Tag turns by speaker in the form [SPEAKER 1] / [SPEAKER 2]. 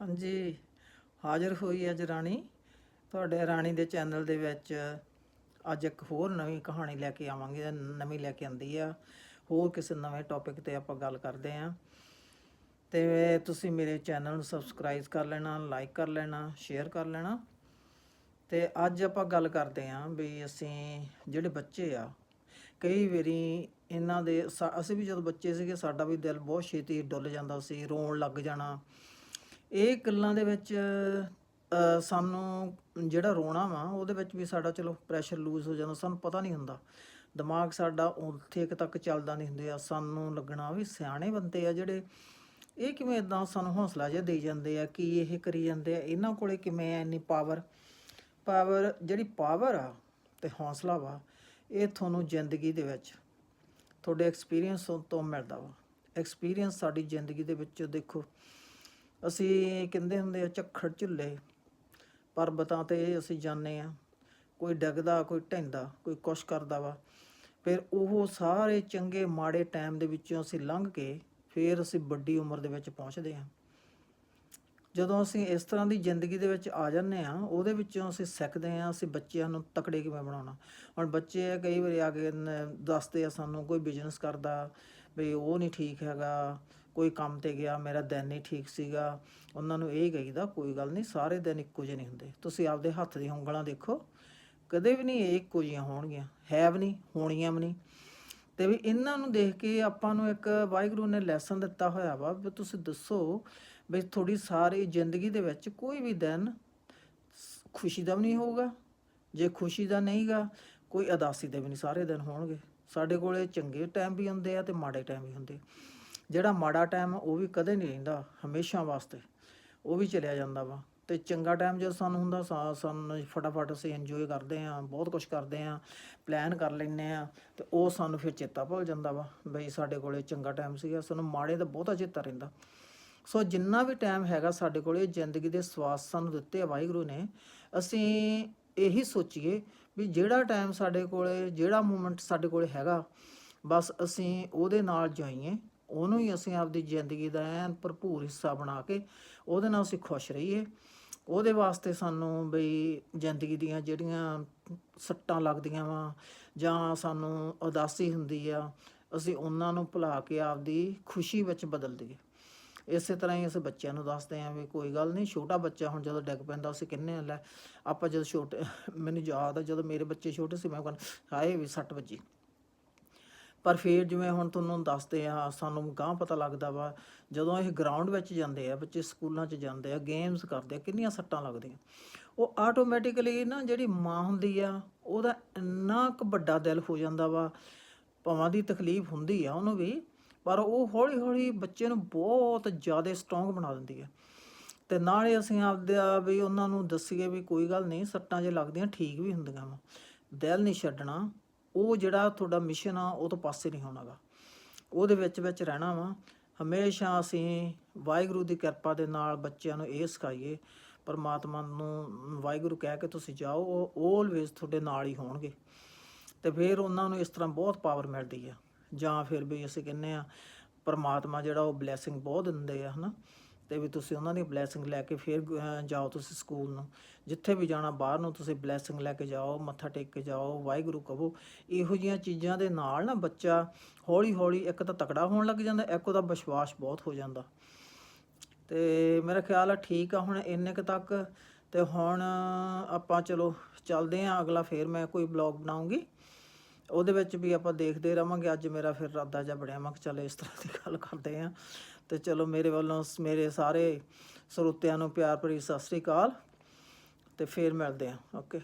[SPEAKER 1] ਹਾਂਜੀ, ਹਾਜ਼ਰ ਹੋਈ ਅੱਜ ਰਾਣੀ। ਤੁਹਾਡੇ ਰਾਣੀ ਦੇ ਚੈਨਲ ਦੇ ਵਿੱਚ ਅੱਜ ਇੱਕ ਹੋਰ ਨਵੀਂ ਕਹਾਣੀ ਲੈ ਕੇ ਆਵਾਂਗੇ, ਨਵੀਂ ਲੈ ਕੇ ਆਂਦੀ ਆ। ਹੋਰ ਕਿਸੇ ਨਵੇਂ ਟੌਪਿਕ ਤੇ ਆਪਾਂ ਗੱਲ ਕਰਦੇ ਆਂ ਤੇ ਤੁਸੀਂ ਮੇਰੇ ਚੈਨਲ ਨੂੰ ਸਬਸਕ੍ਰਾਈਬ ਕਰ ਲੈਣਾ ਲਾਈਕ ਕਰ ਲੈਣਾ ਸ਼ੇਅਰ ਕਰ ਲੈਣਾ। ਤੇ ਅੱਜ ਆਪਾਂ ਗੱਲ ਕਰਦੇ ਆਂ ਵੀ ਅਸੀਂ ਜਿਹੜੇ ਬੱਚੇ ਆ, ਕਈ ਵਾਰੀ ਇਹਨਾਂ ਦੇ ਅਸੀਂ ਵੀ ਜਦੋਂ ਬੱਚੇ ਸੀਗੇ, ਸਾਡਾ ਵੀ ਦਿਲ ਬਹੁਤ ਛੇਤੀ ਡੁੱਲ ਜਾਂਦਾ ਸੀ, ਰੋਣ ਲੱਗ ਜਾਣਾ। ਇਹ ਗੱਲਾਂ ਦੇ ਵਿੱਚ ਸਾਨੂੰ ਜਿਹੜਾ ਰੋਣਾ ਵਾ, ਉਹਦੇ ਵਿੱਚ ਵੀ ਸਾਡਾ ਚਲੋ ਪ੍ਰੈਸ਼ਰ ਲੂਜ਼ ਹੋ ਜਾਂਦਾ, ਸਾਨੂੰ ਪਤਾ ਨਹੀਂ ਹੁੰਦਾ। ਦਿਮਾਗ ਸਾਡਾ ਉੱਥੇ ਕੁ ਤੱਕ ਚੱਲਦਾ ਨਹੀਂ ਹੁੰਦਾ ਸਾਨੂੰ ਲੱਗਣਾ ਵੀ ਸਿਆਣੇ ਬੰਦੇ ਆ ਜਿਹੜੇ, ਇਹ ਕਿਵੇਂ ਇਦਾਂ ਸਾਨੂੰ ਹੌਸਲਾ ਜਿਹਾ ਦੇ ਜਾਂਦੇ ਆ, ਕਿ ਇਹ ਕਰੀ ਜਾਂਦੇ ਆ, ਇਹਨਾਂ ਕੋਲੇ ਕਿਵੇਂ ਆ ਇੰਨੀ ਪਾਵਰ ਪਾਵਰ ਜਿਹੜੀ ਪਾਵਰ ਆ ਤੇ ਹੌਸਲਾ ਵਾ, ਇਹ ਤੁਹਾਨੂੰ ਜ਼ਿੰਦਗੀ ਦੇ ਵਿੱਚ, ਤੁਹਾਡੇ ਐਕਸਪੀਰੀਅੰਸ ਤੋਂ ਮਿਲਦਾ ਵਾ। ਐਕਸਪੀਰੀਅੰਸ ਸਾਡੀ ਜ਼ਿੰਦਗੀ ਦੇ ਵਿੱਚ ਦੇਖੋ ਅਸੀਂ ਕਹਿੰਦੇ ਹੁੰਦੇ ਆ ਝੱਖੜ ਝੁੱਲੇ, ਪਰਬਤਾਂ ਤੇ ਅਸੀਂ ਜਾਂਦੇ ਆ। ਕੋਈ ਡਿੱਗਦਾ, ਕੋਈ ਢਹਿੰਦਾ, ਕੋਈ ਕੁਛ ਕਰਦਾ ਵਾ। ਫਿਰ ਉਹ ਸਾਰੇ ਚੰਗੇ ਮਾੜੇ ਟਾਈਮ ਦੇ ਵਿੱਚੋਂ ਅਸੀਂ ਲੰਘ ਕੇ ਫਿਰ ਅਸੀਂ ਵੱਡੀ ਉਮਰ ਦੇ ਵਿੱਚ ਪਹੁੰਚਦੇ ਆ। ਜਦੋਂ ਅਸੀਂ ਇਸ ਤਰ੍ਹਾਂ ਦੀ ਜ਼ਿੰਦਗੀ ਦੇ ਵਿੱਚ ਆ ਜਾਂਦੇ ਆ, ਉਹਦੇ ਵਿੱਚੋਂ ਅਸੀਂ ਸਿੱਖਦੇ ਆ, ਅਸੀਂ ਬੱਚਿਆਂ ਨੂੰ ਤਕੜੇ ਕਿਵੇਂ ਬਣਾਉਣਾ। ਹੁਣ ਬੱਚੇ ਕਈ ਵਾਰੀ ਆ ਕੇ ਦੱਸਦੇ ਆ ਸਾਨੂੰ ਕੋਈ ਬਿਜ਼ਨਸ ਕਰਦਾ, ਵੀ ਉਹ ਨਹੀਂ ਠੀਕ ਹੈਗਾ। ਕੋਈ ਕੰਮ ਤੇ ਗਿਆ, ਮੇਰਾ ਦਿਨ ਨਹੀਂ ਠੀਕ ਸੀਗਾ। ਉਹਨਾਂ ਨੂੰ ਇਹ ਕਹੀਦਾ, ਕੋਈ ਗੱਲ ਨਹੀਂ, ਸਾਰੇ ਦਿਨ ਇੱਕੋ ਜਿਹੇ ਨਹੀਂ ਹੁੰਦੇ। ਤੁਸੀਂ ਆਪਦੇ ਹੱਥ ਦੀਆਂ ਉਂਗਲਾਂ ਦੇਖੋ, ਕਦੇ ਵੀ ਨਹੀਂ ਇਹ ਇੱਕੋ ਜਿਹੀਆਂ ਹੋਣਗੀਆਂ। ਹੈ ਵੀ ਨਹੀਂ, ਹੋਣੀਆਂ ਵੀ ਨਹੀਂ। ਤੇ ਵੀ ਇਹਨਾਂ ਨੂੰ ਦੇਖ ਕੇ ਆਪਾਂ ਨੂੰ ਇੱਕ ਵਾਹਿਗੁਰੂ ਨੇ ਲੈਸਨ ਦਿੱਤਾ ਹੋਇਆ ਵਾ, ਵੀ ਤੁਸੀਂ ਦੱਸੋ ਵੀ ਤੁਹਾਡੀ ਸਾਰੀ ਜ਼ਿੰਦਗੀ ਦੇ ਵਿੱਚ ਕੋਈ ਵੀ ਦਿਨ ਖੁਸ਼ੀ ਦਾ ਵੀ ਨਹੀਂ ਹੋਊਗਾ, ਜੇ ਖੁਸ਼ੀ ਦਾ ਨਹੀਂਗਾ, ਕੋਈ ਅਦਾਸੀ ਦੇ ਵੀ ਨਹੀਂ ਸਾਰੇ ਦਿਨ ਹੋਣਗੇ। ਸਾਡੇ ਕੋਲੇ ਚੰਗੇ ਟਾਈਮ ਵੀ ਹੁੰਦੇ ਆ ਤੇ ਮਾੜੇ ਟਾਈਮ ਵੀ ਹੁੰਦੇ ਜਿਹੜਾ ਮਾੜਾ ਟਾਈਮ ਉਹ ਵੀ ਕਦੇ ਨਹੀਂ ਰਹਿੰਦਾ, ਹਮੇਸ਼ਾ ਵਾਸਤੇ। ਉਹ ਵੀ ਚਲਿਆ ਜਾਂਦਾ ਵਾ। ਤੇ ਚੰਗਾ ਟਾਈਮ ਜਦੋਂ ਸਾਨੂੰ ਹੁੰਦਾ, ਸਾ- ਸਾਨੂੰ ਫਟਾਫਟ ਅਸੀਂ ਇੰਜੋਏ ਕਰਦੇ ਆ ਬਹੁਤ ਕੁਝ ਕਰਦੇ ਆ ਪਲਾਨ ਕਰ ਲੈਂਦੇ ਆ ਤੇ ਉਹ ਸਾਨੂੰ ਫਿਰ ਚੇਤਾ ਭੁੱਲ ਜਾਂਦਾ ਵਾ, ਬਈ ਸਾਡੇ ਕੋਲੇ ਚੰਗਾ ਟਾਈਮ ਸੀਗਾ, ਸਾਨੂੰ ਮਾੜੇ ਦਾ ਬਹੁਤਾ ਚੇਤਾ ਰਹਿੰਦਾ। ਸੋ ਜਿੰਨਾ ਵੀ ਟਾਈਮ ਹੈਗਾ ਸਾਡੇ ਕੋਲੇ, ਜ਼ਿੰਦਗੀ ਦੇ ਸਵਾਸ ਸਾਨੂੰ ਦਿੱਤੇ ਆ ਵਾਹਿਗੁਰੂ ਨੇ, ਅਸੀਂ ਇਹੀ ਸੋਚੀਏ ਵੀ ਜਿਹੜਾ ਟਾਈਮ ਸਾਡੇ ਕੋਲੇ, ਜਿਹੜਾ ਮੂਮੈਂਟ ਸਾਡੇ ਕੋਲੇ ਹੈਗਾ, ਬਸ ਅਸੀਂ ਉਹਦੇ ਨਾਲ ਜਾਈਏ ਉਹਨੂੰ ਹੀ ਅਸੀਂ ਆਪਦੀ ਜ਼ਿੰਦਗੀ ਦਾ ਐਨ ਭਰਪੂਰ ਹਿੱਸਾ ਬਣਾ ਕੇ ਉਹਦੇ ਨਾਲ ਅਸੀਂ ਖੁਸ਼ ਰਹੀਏ। ਉਹਦੇ ਵਾਸਤੇ ਸਾਨੂੰ ਬਈ ਜ਼ਿੰਦਗੀ ਦੀਆਂ ਜਿਹੜੀਆਂ ਸੱਟਾਂ ਲੱਗਦੀਆਂ ਵਾ ਜਾਂ ਸਾਨੂੰ ਉਦਾਸੀ ਹੁੰਦੀ ਆ, ਅਸੀਂ ਉਹਨਾਂ ਨੂੰ ਭੁਲਾ ਕੇ ਆਪਦੀ ਖੁਸ਼ੀ ਵਿੱਚ ਬਦਲ ਦਈਏ। ਇਸੇ ਤਰ੍ਹਾਂ ਹੀ ਅਸੀਂ ਬੱਚਿਆਂ ਨੂੰ ਦੱਸਦੇ ਆਂ ਵੀ ਕੋਈ ਗੱਲ ਨਹੀਂ, ਛੋਟਾ ਬੱਚਾ ਹੁਣ ਜਦੋਂ ਡਿੱਗ ਪੈਂਦਾ ਅਸੀਂ ਕਿੰਨੇ ਆ ਲੈ, ਆਪਾਂ ਜਦੋਂ ਛੋਟੇ, ਮੈਨੂੰ ਯਾਦ ਆ ਜਦੋਂ ਮੇਰੇ ਬੱਚੇ ਛੋਟੇ ਸੀ ਮੈਂ ਕਹਿੰਦਾ, ਹਾਏ ਵੀ ਸੱਟ ਵੱਜੀ। ਪਰ ਫਿਰ ਜਿਵੇਂ ਹੁਣ ਤੁਹਾਨੂੰ ਦੱਸਦੇ ਆ, ਸਾਨੂੰ ਗਾਂ ਪਤਾ ਲੱਗਦਾ ਵਾ, ਜਦੋਂ ਇਹ ਗਰਾਊਂਡ ਵਿੱਚ ਜਾਂਦੇ ਆ, ਬੱਚੇ ਸਕੂਲਾਂ 'ਚ ਜਾਂਦੇ ਆ ਗੇਮਸ ਕਰਦੇ ਆ, ਕਿੰਨੀਆਂ ਸੱਟਾਂ ਲੱਗਦੀਆਂ। ਉਹ ਆਟੋਮੈਟਿਕਲੀ ਨਾ ਜਿਹੜੀ ਮਾਂ ਹੁੰਦੀ ਆ, ਉਹਦਾ ਇੰਨਾ ਕੁ ਵੱਡਾ ਦਿਲ ਹੋ ਜਾਂਦਾ ਵਾ, ਭਾਵਾਂ ਦੀ ਤਕਲੀਫ ਹੁੰਦੀ ਆ ਉਹਨੂੰ ਵੀ, ਪਰ ਉਹ ਹੌਲੀ ਹੌਲੀ ਬੱਚੇ ਨੂੰ ਬਹੁਤ ਜ਼ਿਆਦਾ ਸਟਰੋਂਗ ਬਣਾ ਦਿੰਦੀ ਆ। ਤੇ ਨਾਲੇ ਅਸੀਂ ਆਪਦੇ ਵੀ ਉਹਨਾਂ ਨੂੰ ਦੱਸੀਏ ਵੀ ਕੋਈ ਗੱਲ ਨਹੀਂ, ਸੱਟਾਂ ਜੇ ਲੱਗਦੀਆਂ ਠੀਕ ਵੀ ਹੁੰਦੀਆਂ ਵਾ। ਦਿਲ ਨਹੀਂ ਛੱਡਣਾ ਉਹ ਜਿਹੜਾ ਤੁਹਾਡਾ ਮਿਸ਼ਨ ਆ, ਉਹ ਤੋਂ ਪਾਸੇ ਨਹੀਂ ਹੋਣਾਗਾ। ਉਹਦੇ ਵਿੱਚ ਵਿੱਚ ਰਹਿਣਾ ਵਾ। ਹਮੇਸ਼ਾ ਅਸੀਂ ਵਾਹਿਗੁਰੂ ਦੀ ਕਿਰਪਾ ਦੇ ਨਾਲ ਬੱਚਿਆਂ ਨੂੰ ਇਹ ਸਿਖਾਈਏ, ਪਰਮਾਤਮਾ ਨੂੰ ਵਾਹਿਗੁਰੂ ਕਹਿ ਕੇ ਤੁਸੀਂ ਜਾਓ, ਉਹ ਆਲਵੇਜ਼ ਤੁਹਾਡੇ ਨਾਲ ਹੀ ਹੋਣਗੇ। ਤੇ ਫਿਰ ਉਹਨਾਂ ਨੂੰ ਇਸ ਤਰ੍ਹਾਂ ਬਹੁਤ ਪਾਵਰ ਮਿਲਦੀ ਆ। ਜਾਂ ਫਿਰ ਵੀ ਅਸੀਂ ਕਹਿੰਨੇ ਆ, ਪਰਮਾਤਮਾ ਜਿਹੜਾ ਉਹ ਬਲੇਸਿੰਗ ਬਹੁਤ ਦਿੰਦੇ ਆ, ਹਨਾ। ਤੇ ਵੀ ਤੁਸੀਂ ਉਹਨਾਂ ਦੀ ਬਲੇਸਿੰਗ ਲੈ ਕੇ ਫਿਰ ਜਾਓ ਤੁਸੀਂ ਸਕੂਲ ਨੂੰ। ਜਿੱਥੇ ਵੀ ਜਾਣਾ, ਬਾਹਰ ਨੂੰ ਤੁਸੀਂ ਬਲੇਸਿੰਗ ਲੈ ਕੇ ਜਾਓ, ਮੱਥਾ ਟੇਕ ਕੇ ਜਾਓ, ਵਾਹਿਗੁਰੂ ਕਹੋ। ਇਹੋ ਜੀਆਂ ਚੀਜ਼ਾਂ ਦੇ ਨਾਲ ਨਾ ਬੱਚਾ ਹੌਲੀ ਹੌਲੀ ਇੱਕ ਤਾਂ ਤਕੜਾ ਹੋਣ ਲੱਗ ਜਾਂਦਾ, ਇੱਕ ਉਹਦਾ ਵਿਸ਼ਵਾਸ ਬਹੁਤ ਹੋ ਜਾਂਦਾ। ਤੇ ਮੇਰਾ ਖਿਆਲ ਆ ਠੀਕ ਆ, ਹੁਣ ਇੰਨੇ ਕੁ ਤੱਕ। ਤੇ ਹੁਣ ਆਪਾਂ ਚਲੋ ਚੱਲਦੇ ਆ, ਅਗਲਾ ਫੇਰ ਮੈਂ ਕੋਈ ਬਲੌਗ ਬਣਾਉਂਗੀ। ਉਹਦੇ ਵਿੱਚ ਵੀ ਆਪਾਂ ਦੇਖਦੇ ਰਵਾਂਗੇ, ਅੱਜ ਮੇਰਾ ਫਿਰ ਇਰਾਦਾ ਜਿਹਾ ਬਣਿਆ, ਮੈਂ ਕਿਹਾ ਚੱਲ ਇਸ ਤਰ੍ਹਾਂ ਦੀ ਗੱਲ ਕਰਦੇ ਆ। ਤੇ ਚਲੋ ਮੇਰੇ ਵੱਲੋਂ ਸ- ਮੇਰੇ ਸਾਰੇ ਸਰੋਤਿਆਂ ਨੂੰ ਪਿਆਰ ਭਰੀ ਸਤਿ ਸ੍ਰੀ ਅਕਾਲ ਤੇ ਫੇਰ ਮਿਲਦੇ ਆ ਓਕੇ